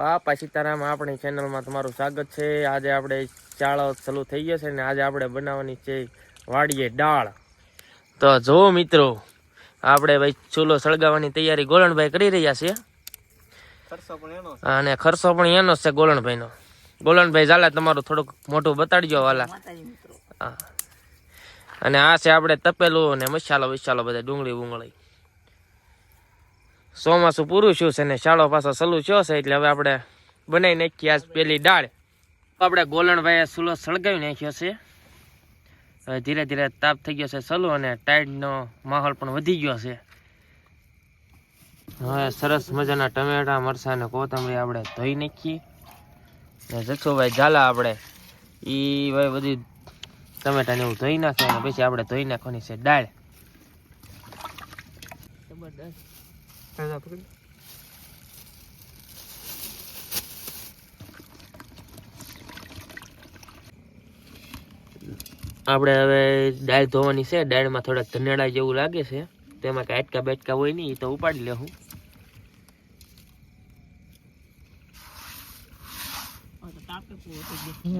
બાપા સીતારામ આપણી ચેનલમાં તમારું સ્વાગત છે. આજે આપણે ચાળો ચાલુ થઈ ગયો છે ને આજે આપણે બનાવવાની છે વાડીએ દાળ. તો જો મિત્રો આપણે ભાઈ ચૂલો સળગાવવાની તૈયારી ગોલણભાઈ કરી રહ્યા છીએ ખર્ચો પણ એનો અને ખર્ચો પણ એનો જ છે ગોલણભાઈનો. ગોલણભાઈ ઝાલા તમારું થોડુંક મોટું બતાડજો વાલા. હા. અને આ છે આપણે તપેલું ને મસાલો વિસાલો બધા ડુંગળી બુંગળી ચોમાસું પૂરું છું છે ને શાળો પાછો સલું થયો છે એટલે હવે આપણે બનાવી નાખીએ આજ પેલી દાળ. આપણે ગોલણભાઈએ સુલો સળગાવી નાખ્યો છે. હવે ધીરે ધીરે તાપ થઈ ગયો છે સલો અને ટાઈડનો માહોલ પણ વધી ગયો છે. હવે સરસ મજાના ટમેટા, મરચાં ને કોથમરી આપણે ધોઈ નાખીએ. ને ઝાલા આપણે એ ભાઈ બધી ટમેટાને એવું ધોઈ નાખે અને પછી આપણે ધોઈ નાખવાની છે દાળ. આપણે હવે દાળ ધોવાની છે દાળમાં થોડાક ધનેડા જેવું લાગે છે. તેમાં કાંઈ અટકા બેટકા હોય નહીં ઈ તો ઉપાડી લેવું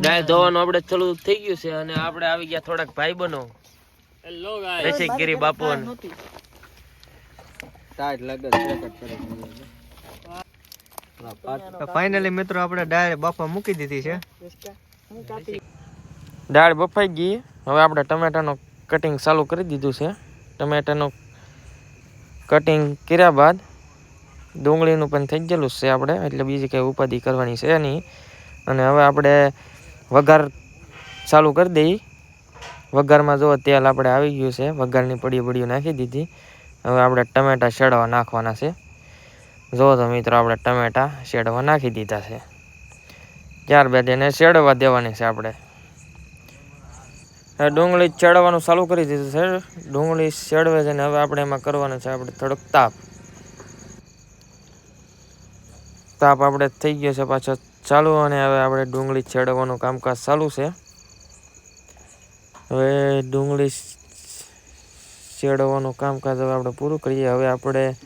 દાળ ધોવાનું આપણે ચાલુ થઈ ગયું છે અને આપણે આવી ગયા થોડાક ભાઈ બનો હેલો બાપુ ટાઈટ લાગે ફાઇનલી મિત્રો આપણે ડાળ બાફા મૂકી દીધી છે. દાળ બફાઈ ગઈ. હવે આપણે ટમેટાનું કટિંગ ચાલુ કરી દીધું છે. ટમેટાનું કટિંગ કર્યા બાદ ડુંગળીનું પણ થઈ ગયેલું છે આપણે એટલે બીજી કંઈ ઉપાધિ કરવાની છે નહીં. અને હવે આપણે વઘાર ચાલુ કરી દઈ. વઘારમાં જો તેલ આપણે આવી ગયું છે વઘારની પડી પડીઓ નાખી દીધી. હવે આપણે ટમેટા શેડવા નાખવાના છે. જો તો મિત્રો આપણે ટમેટા શેડવા નાખી દીધા છે. ત્યારબાદ એને શેડવા દેવાની છે આપણે. ડુંગળી ચડવાનું ચાલુ કરી દીધું છે. ડુંગળી ચડવે છે ને હવે આપણે એમાં કરવાનું છે આપણે થોડોક તાપ. તાપ આપણે થઈ ગયો છે પાછો ચાલુ અને હવે આપણે ડુંગળી ચડવાનું કામકાજ ચાલુ છે. હવે ડુંગળી ચડવાનું કામકાજ હવે આપણે પૂરું કરીએ. હવે આપણે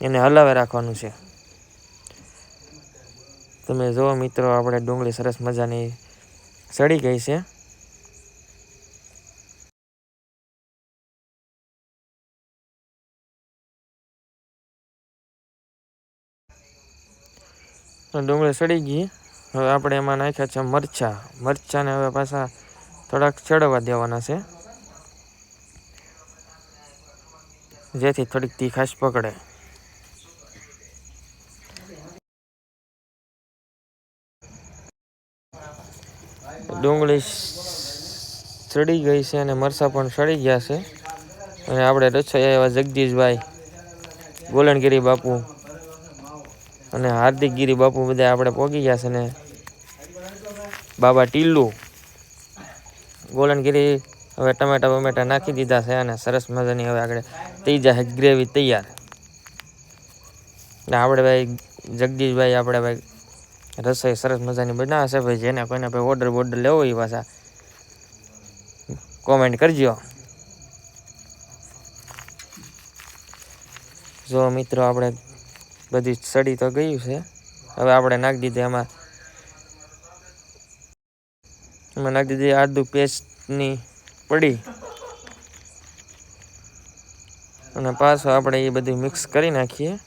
એને હલાવે રાખવાનું છે. તમે જુઓ મિત્રો, આપણે ડુંગળી સરસ મજાની સડી ગઈ છે. ડુંગળી સડી ગઈ. હવે આપણે એમાં નાખ્યા છે મરચાં. મરચાંને હવે પાછા થોડાક ચડવા દેવાના છે. જેથી થોડીક તીખાશ પકડે. ડુંગળી સડી ગઈ છે અને મરસા પણ સડી ગયા છે. અને આપણે રસોઈ એવા જગદીશભાઈ, ગોલણગીરી બાપુ અને હાર્દિક ગીરી બાપુ બધા આપણે પહોંચી ગયા છે ને બાબા ટીલ્લુ ગોલણગીરી હવે ટમેટા બમેટા નાખી દીધા છે અને સરસ મજાની હવે આગળ થઈ જાય ગ્રેવી તૈયાર. એટલે આપણે ભાઈ જગદીશભાઈ, આપણે ભાઈ રસોઈ સરસ મજાની બનાવશે ભાઈ, જેને કોઈને ભાઈ ઓર્ડર બોર્ડર લેવો એ પાછા. કોમેન્ટ કરજો. જો મિત્રો, આપણે બધી સડી તો ગયું છે. હવે આપણે નાખી દીધી એમાં એમાં નાખી દીધી આદુ પેસ્ટની પડી. અને પાછો આપણે એ બધું મિક્સ કરી નાખીએ.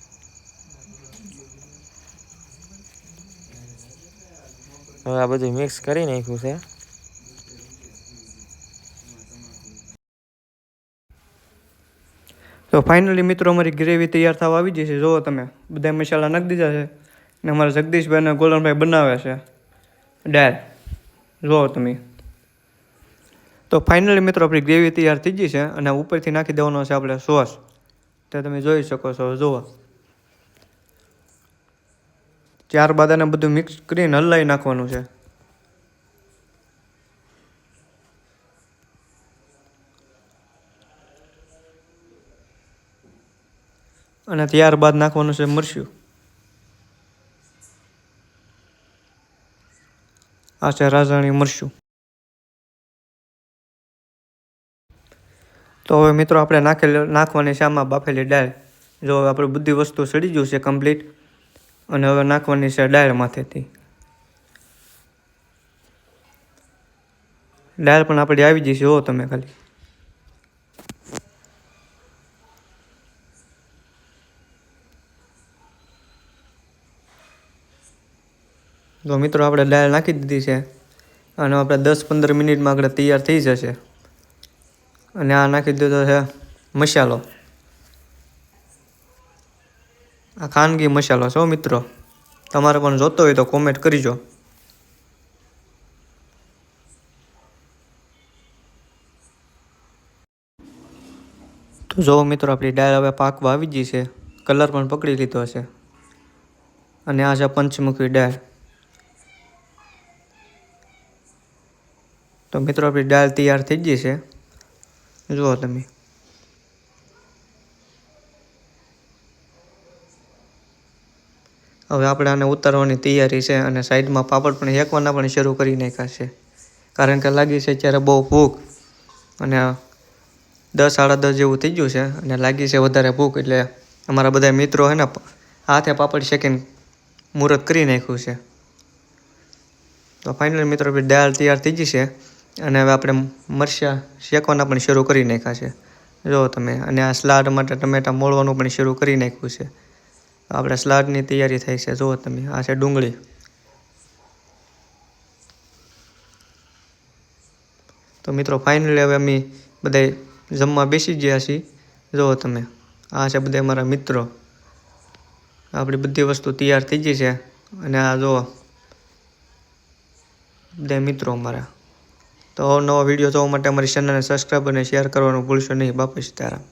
હવે આ બધું મિક્સ કરી નાખ્યું છે. તો ફાઇનલી મિત્રો અમારી ગ્રેવી તૈયાર થવા આવી જશે. જુઓ તમે બધા મસાલા નાખી દીધા છે ને અમારા જગદીશભાઈ અને ગોલનભાઈ બનાવે છે. દાળ, જુઓ તમે. તો ફાઇનલી મિત્રો આપણી ગ્રેવી તૈયાર થઈ ગઈ છે અને ઉપરથી નાખી દેવાનો છે આપણે સોસ. તે તમે જોઈ શકો છો, જુઓ. ત્યારબાદ આને બધું મિક્સ કરીને હલાવી નાખવાનું છે. અને ત્યારબાદ નાખવાનું છે મરચું. આ છે રાજાણી મરચું. તો હવે મિત્રો આપણે નાખેલ, નાખવાની છે આમાં બાફેલી ડાયર જો હવે આપણે બધી વસ્તુ સડી ગયું છે કમ્પ્લીટ અને હવે નાખવાની છે દાળ માથેથી. દાળ પણ આપણી આવી જઈશ હો તમે ખાલી. તો મિત્રો આપણે દાળ નાખી દીધી છે. અને આપણે દસ પંદર મિનિટમાં આગળ તૈયાર થઈ જશે. અને આ નાખી દીધો છે મસાલો. આ ખાનગી મસાલો છે મિત્રો. તમારે પણ જોતો હોય તો કોમેન્ટ કરીજો. તો જો મિત્રો આપણી ડાળ હવે પાકવા આવી ગઈ છે. કલર પણ પકડી લીધો છે. અને આ છે પંચમુખી ડાળ. તો મિત્રો આપણી દાળ તૈયાર થઈ ગઈ છે. જુઓ તમે. હવે આપણે આને ઉતારવાની તૈયારી છે અને સાઈડમાં પાપડ પણ શેકવાના પણ શરૂ કરી નાખ્યા છે. કારણ કે લાગી છે ત્યારે બહુ ભૂખ અને દસ સાડા દસ જેવું થઈ ગયું છે અને લાગી છે વધારે ભૂખ એટલે અમારા બધા મિત્રો છે ને હાથે પાપડ શેકીને મુહૂર્ત કરી નાખ્યું છે. તો ફાઇનલી મિત્રો દાળ તૈયાર થઈ ગઈ છે. અને હવે આપણે મરચાં શેકવાના પણ શરૂ કરી નાખ્યા છે. જો તમે, અને આ સલાડ માટે ટમેટા મોળવાનું પણ શરૂ કરી નાખ્યું છે. આપણે સલાડની તૈયારી થઈ છે. જુઓ તમે, આ છે ડુંગળી. તો મિત્રો ફાઇનલી હવે અમે બધા જમવા બેસી ગયા છીએ. જુઓ તમે, આ છે બધા મારા મિત્રો. આપણી બધી વસ્તુ તૈયાર થઈ ગઈ છે. અને આ જુઓ બધા મિત્રો અમારા. તો નવો વીડિયો જોવા માટે અમારી ચેનલને સબસ્ક્રાઈબ અને શેર કરવાનું ભૂલશો નહીં. બાપા સીતારામ.